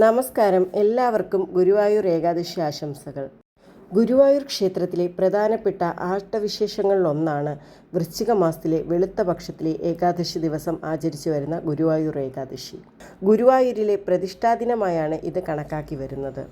നമസ്കാരം. എല്ലാവർക്കും ഗുരുവായൂർ ഏകാദശി ആശംസകൾ. ഗുരുവായൂർ ക്ഷേത്രത്തിലെ പ്രധാനപ്പെട്ട ആഷ്ടവിശേഷങ്ങളിലൊന്നാണ് വൃശ്ചിക മാസത്തിലെ വെളുത്ത പക്ഷത്തിലെ ഏകാദശി ദിവസം ആചരിച്ചു വരുന്ന ഗുരുവായൂർ ഏകാദശി. ഗുരുവായൂരിലെ പ്രതിഷ്ഠാദിനമായാണ് ഇത് കണക്കാക്കി വരുന്നത്.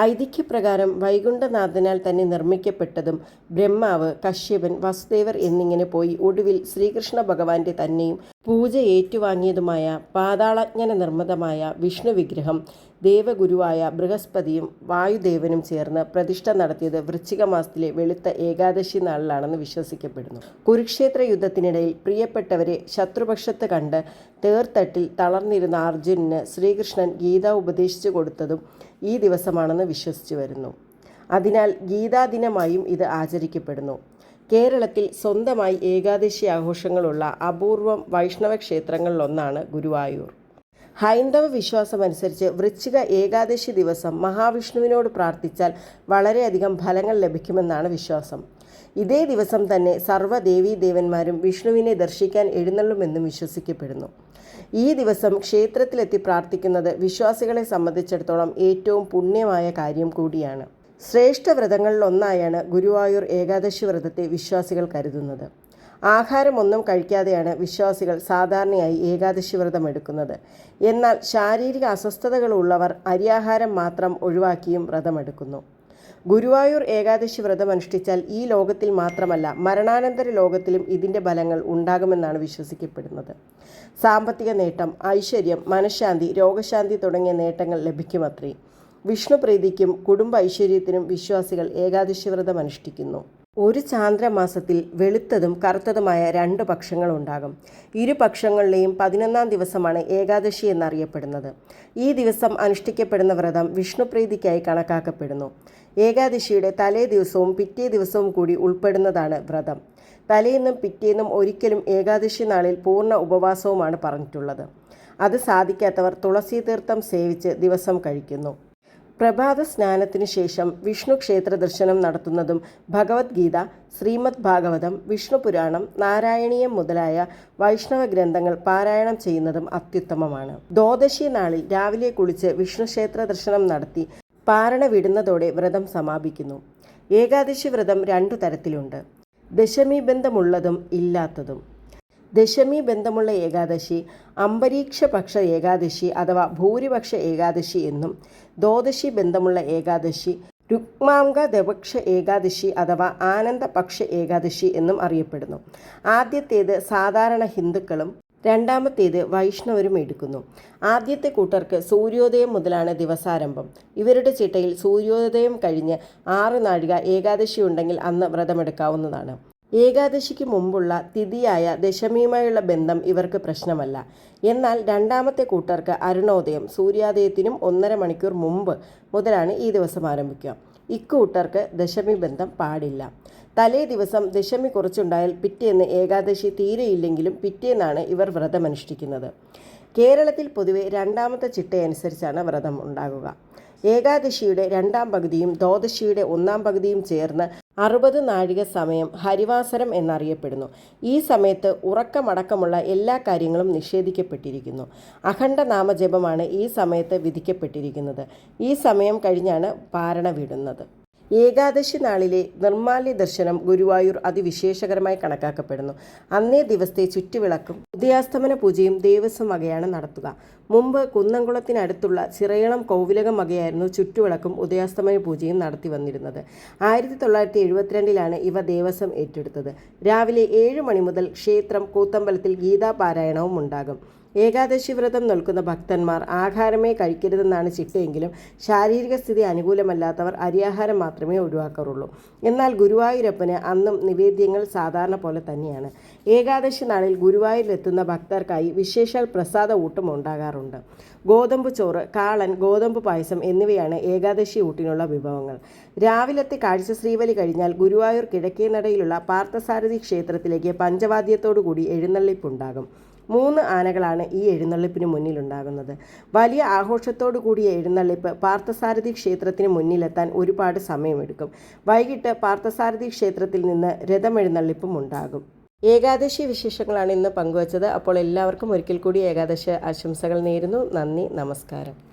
ഐതിഹ്യപ്രകാരം വൈകുണ്ഠനാഥനാൽ തന്നെ നിർമ്മിക്കപ്പെട്ടതും ബ്രഹ്മാവ് കശ്യപൻ വസുദേവർ എന്നിങ്ങനെ പോയി ഒടുവിൽ ശ്രീകൃഷ്ണ ഭഗവാന്റെ തന്നെയും പൂജ ഏറ്റുവാങ്ങിയതുമായ പാതാളജ്ഞന നിർമ്മിതമായ വിഷ്ണു വിഗ്രഹം ദേവഗുരുവായ ബൃഹസ്പതിയും വായുദേവനും ചേർന്ന് പ്രതിഷ്ഠ നടത്തിയത് വൃശ്ചിക മാസത്തിലെ വെളുത്ത ഏകാദശി നാളിലാണെന്ന് വിശ്വസിക്കപ്പെടുന്നു. കുരുക്ഷേത്ര യുദ്ധത്തിനിടയിൽ പ്രിയപ്പെട്ടവരെ ശത്രുപക്ഷത്ത് കണ്ട് തേർത്തട്ടിൽ തളർന്നിരുന്ന അർജുനന് ശ്രീകൃഷ്ണൻ ഗീത ഉപദേശിച്ചു കൊടുത്തതും ഈ ദിവസമാണെന്ന് വിശ്വസിച്ചു വരുന്നു. അതിനാൽ ഗീതാദിനമായും ഇത് ആചരിക്കപ്പെടുന്നു. കേരളത്തിൽ സ്വന്തമായി ഏകാദശി ആഘോഷങ്ങളുള്ള അപൂർവം വൈഷ്ണവ ക്ഷേത്രങ്ങളിലൊന്നാണ് ഗുരുവായൂർ. ഹൈന്ദവ വിശ്വാസമനുസരിച്ച് വൃശ്ചിക ഏകാദശി ദിവസം മഹാവിഷ്ണുവിനോട് പ്രാർത്ഥിച്ചാൽ വളരെയധികം ഫലങ്ങൾ ലഭിക്കുമെന്നാണ് വിശ്വാസം. ഇതേ ദിവസം തന്നെ സർവ ദേവീദേവന്മാരും വിഷ്ണുവിനെ ദർശിക്കാൻ എഴുന്നള്ളുമെന്നും വിശ്വസിക്കപ്പെടുന്നു. ഈ ദിവസം ക്ഷേത്രത്തിലെത്തി പ്രാർത്ഥിക്കുന്നത് വിശ്വാസികളെ സംബന്ധിച്ചിടത്തോളം ഏറ്റവും പുണ്യമായ കാര്യം കൂടിയാണ്. ശ്രേഷ്ഠ വ്രതങ്ങളിലൊന്നായാണ് ഗുരുവായൂർ ഏകാദശി വ്രതത്തെ വിശ്വാസികൾ കരുതുന്നത്. ആഹാരമൊന്നും കഴിക്കാതെയാണ് വിശ്വാസികൾ സാധാരണയായി ഏകാദശി വ്രതം എടുക്കുന്നത്. എന്നാൽ ശാരീരിക അസ്വസ്ഥതകളുള്ളവർ അരിയാഹാരം മാത്രം ഒഴിവാക്കിയും വ്രതമെടുക്കുന്നു. ഗുരുവായൂർ ഏകാദശി വ്രതം അനുഷ്ഠിച്ചാൽ ഈ ലോകത്തിൽ മാത്രമല്ല മരണാനന്തര ലോകത്തിലും ഇതിന്റെ ഫലങ്ങൾ ഉണ്ടാകുമെന്നാണ് വിശ്വസിക്കപ്പെടുന്നത്. സാമ്പത്തിക നേട്ടം ഐശ്വര്യം മനഃശാന്തി രോഗശാന്തി തുടങ്ങിയ നേട്ടങ്ങൾ ലഭിക്കുമത്രേ. വിഷ്ണുപ്രീതിക്കും കുടുംബ ഐശ്വര്യത്തിനും വിശ്വാസികൾ ഏകാദശി വ്രതം അനുഷ്ഠിക്കുന്നു. ഒരു ചാന്ദ്രമാസത്തിൽ വെളുത്തതും കറുത്തതുമായ രണ്ട് പക്ഷങ്ങളുണ്ടാകും. ഇരു പക്ഷങ്ങളിലെയും പതിനൊന്നാം ദിവസമാണ് ഏകാദശി എന്നറിയപ്പെടുന്നത്. ഈ ദിവസം അനുഷ്ഠിക്കപ്പെടുന്ന വ്രതം വിഷ്ണുപ്രീതിക്കായി കണക്കാക്കപ്പെടുന്നു. ഏകാദശിയുടെ തലേ ദിവസവും പിറ്റേ ദിവസവും കൂടി ഉൾപ്പെടുന്നതാണ് വ്രതം. തലേന്നും പിറ്റേന്നും ഒരിക്കലും ഏകാദശി നാളിൽ പൂർണ ഉപവാസവുമാണ് പറഞ്ഞിട്ടുള്ളത്. അത് സാധിക്കാത്തവർ തുളസി തീർത്ഥം സേവിച്ച് ദിവസം കഴിക്കുന്നു. പ്രഭാത സ്നാനത്തിനു ശേഷം വിഷ്ണു ക്ഷേത്ര ദർശനം നടത്തുന്നതും ഭഗവത്ഗീത ശ്രീമദ് ഭാഗവതം വിഷ്ണു പുരാണം നാരായണീയം മുതലായ വൈഷ്ണവ ഗ്രന്ഥങ്ങൾ പാരായണം ചെയ്യുന്നതും അത്യുത്തമമാണ്. ദ്വാദശി നാളിൽ രാവിലെ കുളിച്ച് വിഷ്ണു ക്ഷേത്ര ദർശനം നടത്തി പാരണ വിടുന്നതോടെ വ്രതം സമാപിക്കുന്നു. ഏകാദശി വ്രതം രണ്ടു തരത്തിലുണ്ട്. ദശമി ബന്ധമുള്ളതും ഇല്ലാത്തതും. ദശമി ബന്ധമുള്ള ഏകാദശി അംബരീക്ഷപക്ഷ ഏകാദശി അഥവാ ഭൂരിപക്ഷ ഏകാദശി എന്നും ദ്വാദശി ബന്ധമുള്ള ഏകാദശി രുക്മാംഗ ദപക്ഷ ഏകാദശി അഥവാ ആനന്ദപക്ഷ ഏകാദശി എന്നും അറിയപ്പെടുന്നു. ആദ്യത്തേത് സാധാരണ ഹിന്ദുക്കളും രണ്ടാമത്തേത് വൈഷ്ണവരും എടുക്കുന്നു. ആദ്യത്തെ കൂട്ടർക്ക് സൂര്യോദയം മുതലാണ് ദിവസാരംഭം. ഇവരുടെ ചിട്ടയിൽ സൂര്യോദയം കഴിഞ്ഞ് ആറ് നാഴിക ഏകാദശി ഉണ്ടെങ്കിൽ അന്ന് വ്രതമെടുക്കാവുന്നതാണ്. ഏകാദശിക്ക് മുമ്പുള്ള തിഥിയായ ദശമിയുമായുള്ള ബന്ധം ഇവർക്ക് പ്രശ്നമല്ല. എന്നാൽ രണ്ടാമത്തെ കൂട്ടർക്ക് അരുണോദയം സൂര്യോദയത്തിനും ഒന്നര മണിക്കൂർ മുമ്പ് മുതലാണ് ഈ ദിവസം ആരംഭിക്കുക. ഇക്കൂട്ടർക്ക് ദശമി ബന്ധം പാടില്ല. തലേ ദിവസം ദശമി കുറച്ചുണ്ടായാൽ പിറ്റേന്ന് ഏകാദശി തീരെയില്ലെങ്കിലും പിറ്റേന്നാണ് ഇവർ വ്രതമനുഷ്ഠിക്കുന്നത് കേരളത്തിൽ പൊതുവെ രണ്ടാമത്തെ ചിട്ടയനുസരിച്ചാണ് വ്രതം ഉണ്ടാകുക. ഏകാദശിയുടെ രണ്ടാം പകുതിയും ദ്വാദശിയുടെ ഒന്നാം പകുതിയും ചേർന്ന് അറുപത് നാഴിക സമയം ഹരിവാസരം എന്നറിയപ്പെടുന്നു. ഈ സമയത്ത് ഉറക്കമടക്കമുള്ള എല്ലാ കാര്യങ്ങളും നിഷേധിക്കപ്പെട്ടിരിക്കുന്നു. അഖണ്ഡ നാമജപമാണ് ഈ സമയത്ത് വിധിക്കപ്പെട്ടിരിക്കുന്നത്. ഈ സമയം കഴിഞ്ഞാണ് പാരണ വിടുന്നത്. ഏകാദശി നാളിലെ നിർമാല്യ ദർശനം ഗുരുവായൂർ അതിവിശേഷകരമായി കണക്കാക്കപ്പെടുന്നു. അന്നേ ദിവസത്തെ ചുറ്റുവിളക്കും ഉദയാസ്തമന പൂജയും ദേവസ്വം വകയാണ് നടത്തുക. മുമ്പ് കുന്നംകുളത്തിനടുത്തുള്ള ചിറയണം കോവിലകം വകയായിരുന്നു ചുറ്റുവിളക്കും ഉദയാസ്തമന പൂജയും നടത്തി വന്നിരുന്നത്. ആയിരത്തി തൊള്ളായിരത്തി എഴുപത്തിരണ്ടിലാണ് ഇവ ദേവസ്വം ഏറ്റെടുത്തത്. രാവിലെ ഏഴ് മണി മുതൽ ക്ഷേത്രം കൂത്തമ്പലത്തിൽ ഗീതാപാരായണവും ഉണ്ടാകും. ഏകാദശി വ്രതം നിൽക്കുന്ന ഭക്തന്മാർ ആഹാരമേ കഴിക്കരുതെന്നാണ് ചിട്ടയെങ്കിലും ശാരീരിക സ്ഥിതി അനുകൂലമല്ലാത്തവർ അരിയാഹാരം മാത്രമേ ഒഴിവാക്കാറുള്ളൂ. എന്നാൽ ഗുരുവായൂരപ്പന് അന്നും നിവേദ്യങ്ങൾ സാധാരണ പോലെ തന്നെയാണ്. ഏകാദശി നാളിൽ ഗുരുവായൂരിലെത്തുന്ന ഭക്തർക്കായി വിശേഷാൽ പ്രസാദ ഊട്ടം ഉണ്ടാകാറുണ്ട്. ഗോതമ്പ് ചോറ് കാളൻ ഗോതമ്പ് പായസം എന്നിവയാണ് ഏകാദശി ഊട്ടിനുള്ള വിഭവങ്ങൾ. രാവിലത്തെ കാഴ്ച ശ്രീവലി കഴിഞ്ഞാൽ ഗുരുവായൂർ കിഴക്കേ നടയിലുള്ള പാർത്ഥസാരഥി ക്ഷേത്രത്തിലേക്ക് പഞ്ചവാദ്യത്തോടു കൂടി എഴുന്നള്ളിപ്പുണ്ടാകും. മൂന്ന് ആനകളാണ് ഈ എഴുന്നള്ളിപ്പിന് മുന്നിലുണ്ടാകുന്നത്. വലിയ ആഘോഷത്തോടു കൂടിയ എഴുന്നള്ളിപ്പ് പാർത്ഥസാരഥി ക്ഷേത്രത്തിന് മുന്നിലെത്താൻ ഒരുപാട് സമയമെടുക്കും. വൈകിട്ട് പാർത്ഥസാരഥി ക്ഷേത്രത്തിൽ നിന്ന് രഥമെഴുന്നള്ളിപ്പും ഉണ്ടാകും. ഏകാദശി വിശേഷങ്ങളാണ് ഇന്ന് പങ്കുവച്ചത്. അപ്പോൾ എല്ലാവർക്കും ഒരിക്കൽ കൂടി ഏകാദശി ആശംസകൾ നേരുന്നു. നന്ദി നമസ്കാരം.